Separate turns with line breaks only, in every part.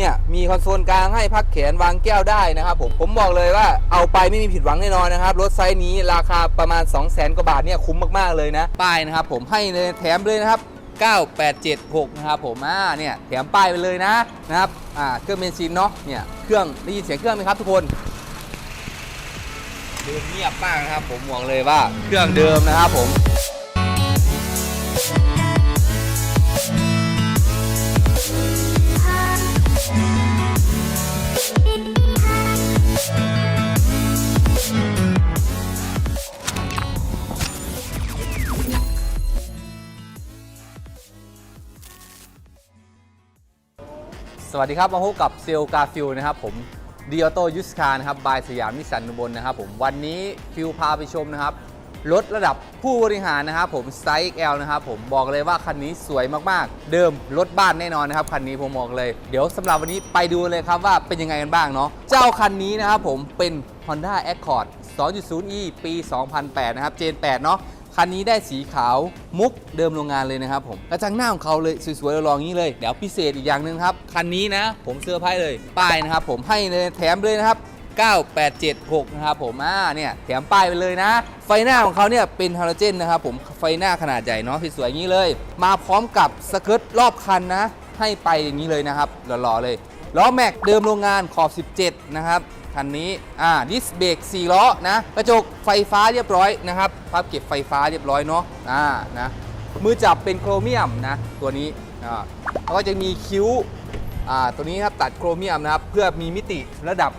เนี่ยมีคอนโซลกลางให้พักแขนวางแก้วได้นะครับผมผมบอกเลยว่าเอาไปไม่มีผิดหวังแน่นอนนะครับ รถไซส์นี้ราคาประมาณ 2 0 0 0 0 0กว่าบาทเนี่ยคุ้มมากๆเลยนะป้ายนะครับผมให้เลยแถมเลยนะครับ 9876 นะครับผมอ่าเนี่ยแถมป้ายไปเลยนะนะครับอ่าเครื่องเบนซินเนาะเนี่ยเครื่องได้ยินเสียงเครื่องไหมครับทุกคนเดิมเงียบมากนะครับผมบอกเลยว่าเครื่องเดิมนะครับผม สวัสดีครับมาพบกับเซลกาฟิลนะครับผมดีออโต้ยุสคาร์นะครับบายสยามนิสสันอุบลนะครับผมวันนี้ฟิลพาไปชมนะครับรถระดับผู้บริหารนะครับผมไซส์ XL นะครับผมบอกเลยว่าคันนี้สวยมากๆ เดิมรถบ้านแน่นอนนะครับคันนี้ผมบอกเลยเดี๋ยวสำหรับวันนี้ไปดูเลยครับว่าเป็นยังไงกันบ้างเนาะเจ้าคันนี้นะครับผมเป็น Honda Accord 2.0e ปี 2008 นะครับ Gen 8 เนาะ คันนี้ได้สีขาวมุกเดิมโรงงานเลยนะครับผมกระจังหน้าของเขาเลยสวยๆลองๆองนี้เลย เดี๋ยวพิเศษอีกอย่างหนึ่งครับ คันนี้นะ ผมเสื้อร์ไพ่เลย ป้ายนะครับผมให้เลยแถมเลยนะครับ 9876 นะครับผมอ่าเนี่ยแถมป้ายไปเลยนะ ไฟหน้าของเขาเนี่ยเป็นฮาโลเจนนะครับผมไฟหน้าขนาดใหญ่เนาะสวยๆอย่างนี้เลย มาพร้อมกับสเกิร์ตรอบคันนะ ให้ไปอย่างนี้เลยนะครับหล่อๆเลยล้อแม็กเดิมโรงงานขอบ 17 นะครับ คันนี้อ่าดิสเบรก4ล้อนะกระจกไฟฟ้าเรียบร้อยนะครับพับเก็บไฟฟ้าเรียบร้อยเนาะอ่านะมือจับเป็นโครเมียมนะตัวนี้อ่าแล้วก็จะมีคิ้วอ่าตัวนี้ครับตัดโครเมียมนะครับเพื่อมีมิติระดับ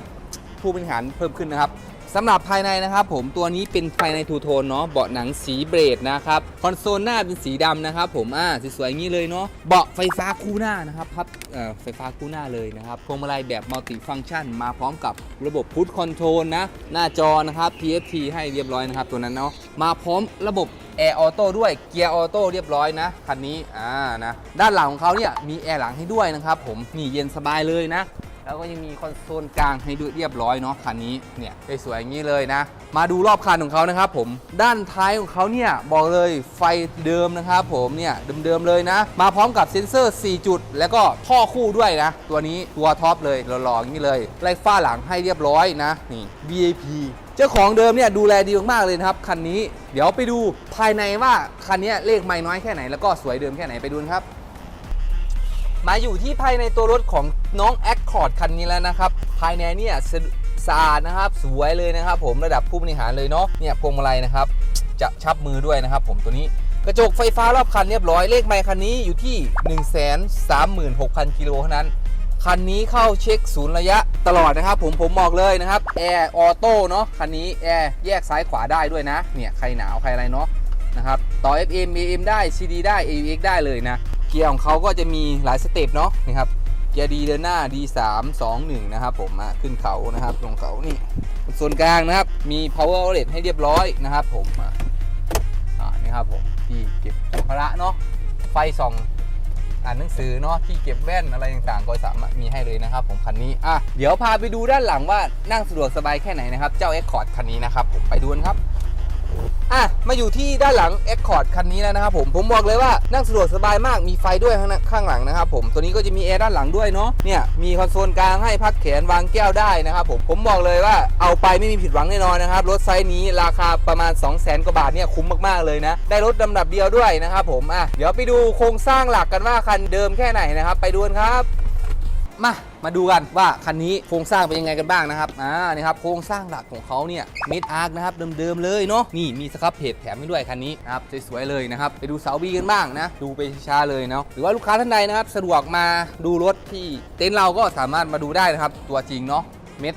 ผู้บริหารเพิ่มขึ้นนะครับ สำหรับภายในนะครับผมตัวนี้เป็นภายในทูโทนเนาะเบาะหนังสีเบรดนะครับคอนโซลหน้าเป็นสีดำนะครับผมอ่าสวยๆอย่างนี้เลยเนาะเบาะไฟฟ้าคู่หน้านะครับพับเอ่อไฟฟ้าคู่หน้าเลยนะครับพวงมาลัยแบบมัลติฟัง c t ชัน มาพร้อมกับระบบพุทคอนโทรลนะหน้าจอนะครับ PFT ให้เรียบร้อยนะครับตัวนั้นเนาะมาพร้อมระบบแอร์ออโต้ด้วยเกียร์ออโต้เรียบร้อยนะคันนี้อ่านะด้านหลังของเขาเนี่ยมีแอร์หลังให้ด้วยนะครับผมนี่เย็นสบายเลยนะ แล้วก็ยังมีคอนโซลกลางให้ด้วยเรียบร้อยเนาะคันนี้เนี่ยสวยๆอย่างนี้เลยนะ มาดูรอบคันของเขานะครับผมด้านท้ายของเขาเนี่ยบอกเลยไฟเดิมนะครับผมเนี่ยเดิมๆเลยนะ มาพร้อมกับเซ็นเซอร์ 4 จุด แล้วก็ท่อคู่ด้วยนะ ตัวนี้ตัวท็อปเลยหล่อๆอย่างนี้เลยไล่ฝ้าหลังให้เรียบร้อยนะนี่ VIP เจ้าของเดิมเนี่ยดูแลดีมากๆเลยนะครับคันนี้ เดี๋ยวไปดูภายในว่าคันนี้เลขไม่น้อยแค่ไหนแล้วก็สวยเดิมแค่ไหนไปดูครับ มาอยู่ที่ภายในตัวรถของน้อง Accord คันนี้แล้วนะครับ ภายในเนี่ยสะสะอาดนะครับ สวยเลยนะครับ ผมระดับผู้บริหารเลยเนาะเนี่ยพวงมาลัยนะครับ จะชับมือด้วยนะครับ ผมตัวนี้กระจกไฟฟ้ารอบคันเรียบร้อยเลขไมค์คันนี้อยู่ที่ 136,000 กิโลเท่านั้น คันนี้เข้าเช็คศูนย์ระยะตลอดนะครับ ผมผมบอกเลยนะครับแอร์ออโต้เนาะคันนี้แอร์แยกซ้ายขวาได้ด้วยนะ เนี่ยใครหนาวใครอะไรเนาะนะครับต่อ FM AM ได้ CD ได้ AUX ได้เลยนะ เกียร์ของเขาก็จะมีหลายสเต็ปเนาะนี่ครับเกียร์ดีเดินหน้า D3 2 1นะครับผมมาขึ้นเขานะครับลงเขานี่ส่วนกลางนะครับมี power outlet ให้เรียบร้อยนะครับ ผมอ่าอ่านี่ครับผมที่เก็บสัมภาระเนาะไฟส่องอ่านหนังสือเนาะที่เก็บแว่นอะไรต่างๆ ก็สามารถมีให้เลยนะครับผมคันนี้อะเดี๋ยวพาไปดูด้านหลังว่านั่งสะดวกสบายแค่ไหนนะครับ เจ้า Accord คันนี้นะครับผมไปดูกันครับ อะมาอยู่ที่ด้านหลัง Accord คันนี้แล้วนะครับผมผมบอกเลยว่านั่งสะดวกสบายมากมีไฟด้วยข้างหน้าข้างหลังนะครับผมตัวนี้ก็จะมีแอร์ด้านหลังด้วยเนาะเนี่ยมีคอนโซลกลางให้พักแขนวางแก้วได้นะครับผมผมบอกเลยว่าเอาไปไม่มีผิดหวังแน่นอนนะครับรถไซส์นี้ราคาประมาณ 2 0 0 0 0 0กว่าบาทเนี่ยคุ้มมากๆเลยนะ ได้รถลำดับเดียวด้วยนะครับผมอะเดี๋ยวไปดูโครงสร้างหลักกันว่าคันเดิมแค่ไหนนะครับไปดูกันครับมา มาดูกันว่าคันนี้โครงสร้างเป็นยังไงกันบ้างนะครับอ่านี่ครับโครงสร้างหลักของเขาเนี่ยมิดอาร์คนะครับเดิมๆเลยเนาะนี่มีสครับเพจแถมให้ด้วยคันนี้นะครับสวยๆเลยนะครับไปดูเสาบีกันบ้างนะดูไปช้าเลยเนาะหรือว่าลูกค้าท่านใดนะครับสะดวกมาดูรถที่เต็นท์เราก็สามารถมาดูได้นะครับตัวจริงเนาะเม็ด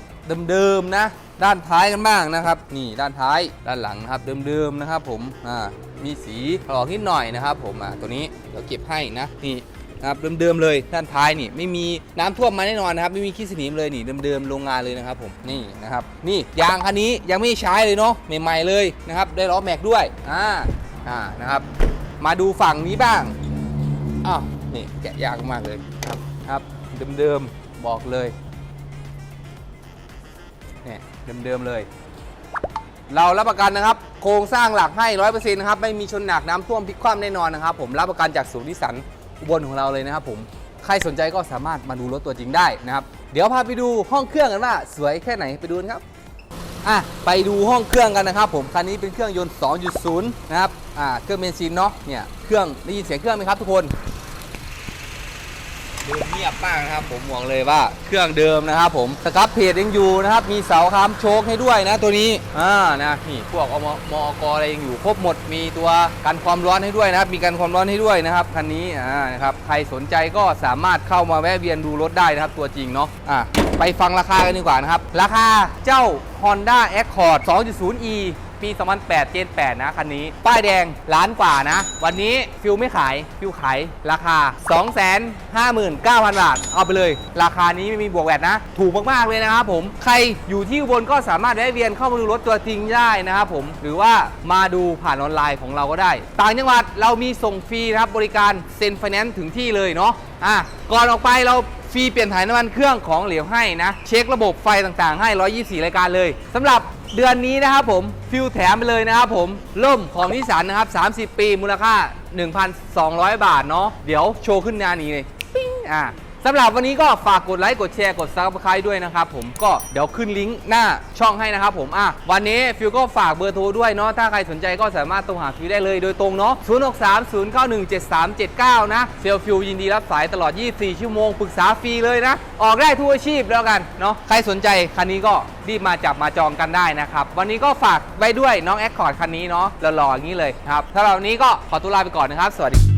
เดิมๆนะด้านท้ายกันบ้างนะครับ นี่ด้านท้ายด้านหลังนะครับเดิมๆนะครับ ผมอ่ามีสีถลอกนิดหน่อยนะครับ ผมอ่าตัวนี้เดี๋ยวเก็บให้นะนี่ นะครับเดิมๆเลยด้านท้ายนี่ไม่มีน้ำท่วมมาแน่นอนนะครับไม่มีขี้สนิมเลยนี่เดิมๆโรงงานเลยนะครับผมนี่นะครับนี่ยางคันนี้ยังไม่ใช้เลยเนาะใหม่ๆเลยนะครับได้ล้อแม็กด้วยอ่าอ่านะครับมาดูฝั่งนี้บ้างอ้าวนี่แกะยากมากเลยครับครับเดิมๆบอกเลยเนี่ยเดิมๆเลยเรารับประกันนะครับ โครงสร้างหลักให้ร้อยเปอร์เซ็นต์นะครับ ไม่มีชนหนักน้ำท่วมพลิกคว่ำแน่นอนนะครับ ผมรับประกันจากศูนย์นิสัน อุบลของเราเลยนะครับผมใครสนใจก็สามารถมาดูรถตัวจริงได้นะครับ เดี๋ยวพาไปดูห้องเครื่องกันว่า สวยแค่ไหนไปดูนครับอะไปดูห้องเครื่องกันนะครับ ผมคันนี้เป็นเครื่องยนต์ 2.0 นะครับอ่าเครื่องเบนซินเนาะเนี่ยเครื่องได้ยินเสียงเครื่องไหมครับทุกคน เดิมเงียบมากนะครับ ผมบอกเลยว่าเครื่องเดิมนะครับ ผมสครับเพจยังอยู่นะครับ มีเสาค้ำโชคให้ด้วยนะตัวนี้อ่านะนี่พวกอมมอกอะไรยังอยู่ครบหมดมีตัวกันความร้อนให้ด้วยนะครับ มีกันความร้อนให้ด้วยนะครับคันนี้อ่านะครับใครสนใจก็สามารถเข้ามาแวะเวียนดูรถได้นะครับ ตัวจริงเนาะอะไปฟังราคากันดีกว่านะครับ ราคาเจ้า Honda Accord 2.0e ปี 2008 เจน 8 นะคันนี้ ป้ายแดงล้านกว่านะ วันนี้ฟิวไม่ขาย ฟิวขายราคา 259,000 บาท เอาไปเลย ราคานี้ไม่มีบวกแวดนะ ถูกมาก ๆ เลยนะครับผม ใครอยู่ที่อุบลก็สามารถแวะเวียนเข้ามาดูรถตัวจริงได้นะครับผม หรือว่ามาดูผ่านออนไลน์ของเราก็ได้ ต่างจังหวัดเรามีส่งฟรีนะครับบริการเซ็นไฟแนนซ์ถึงที่เลยเนาะ อะ ก่อนออกไปเราฟรีเปลี่ยนถ่ายน้ำมันเครื่องของเหลวให้นะ เช็คระบบไฟต่างๆ ให้ 124 รายการเลยสำหรับ เดือนนี้นะครับผมฟิลแถมไปเลยนะครับผมล่มของนิสสันนะครับ30 ปีมูลค่า 1,200 บาทเนาะเดี๋ยวโชว์ขึ้นหน้านี้เลยปิ้งอะ สำหรับวันนี้ก็ฝากกดไลค์กดแชร์กดซับสไครต์ด้วยนะครับผมก็เดี๋ยวขึ้นลิงก์หน้าช่องให้นะครับผมอะวันนี้ฟิวก็ฝากเบอร์โทรด้วยเนาะถ้าใครสนใจก็สามารถโทรหาฟิวได้เลยโดยตรงเนาะ0630917379 นะเซลฟิวยินดีรับสายตลอด 24 ชั่วโมงปรึกษาฟรีเลยนะ ออกได้ทุกอาชีพแล้วกันเนาะใครสนใจคันนี้ก็รีบมาจับมาจองกันได้นะครับวันนี้ก็ฝากไว้ด้วยน้องแอคคอร์ดคันนี้เนาะหล่อๆอย่างนี้เลยครับถ้าเราวันนี้ก็ขอตัวลาไปก่อนนะครับ สวัสดี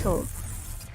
told.